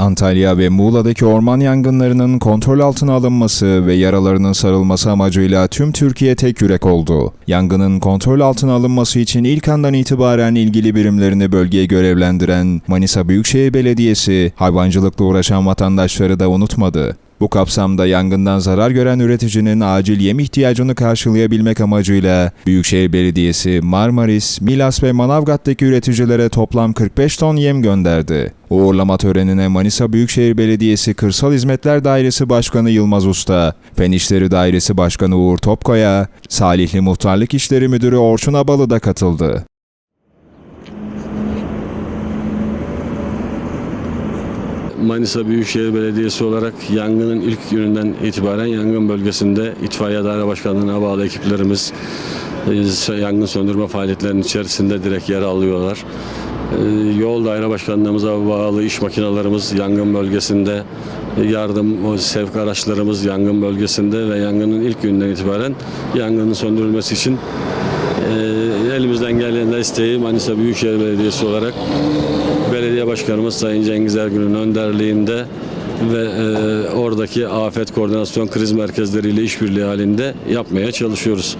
Antalya ve Muğla'daki orman yangınlarının kontrol altına alınması ve yaralarının sarılması amacıyla tüm Türkiye tek yürek oldu. Yangının kontrol altına alınması için ilk andan itibaren ilgili birimlerini bölgeye görevlendiren Manisa Büyükşehir Belediyesi, hayvancılıkla uğraşan vatandaşları da unutmadı. Bu kapsamda yangından zarar gören üreticinin acil yem ihtiyacını karşılayabilmek amacıyla Büyükşehir Belediyesi Marmaris, Milas ve Manavgat'taki üreticilere toplam 45 ton yem gönderdi. Uğurlama törenine Manisa Büyükşehir Belediyesi Kırsal Hizmetler Dairesi Başkanı Yılmaz Usta, Fen İşleri Dairesi Başkanı Uğur Topkaya, Salihli Muhtarlık İşleri Müdürü Orçun Abalı da katıldı. Manisa Büyükşehir Belediyesi olarak yangının ilk gününden itibaren yangın bölgesinde itfaiye daire başkanlığına bağlı ekiplerimiz e, yangın söndürme faaliyetlerinin içerisinde direkt yer alıyorlar. E, Yol daire başkanlığımıza bağlı iş makinalarımız yangın bölgesinde e, yardım sevk araçlarımız yangın bölgesinde ve yangının ilk günden itibaren yangının söndürülmesi için elimizden gelen desteği Manisa Büyükşehir Belediyesi olarak Belediye Başkanımız Sayın Cengiz Ergün'ün önderliğinde ve e, oradaki afet koordinasyon kriz merkezleriyle işbirliği halinde yapmaya çalışıyoruz.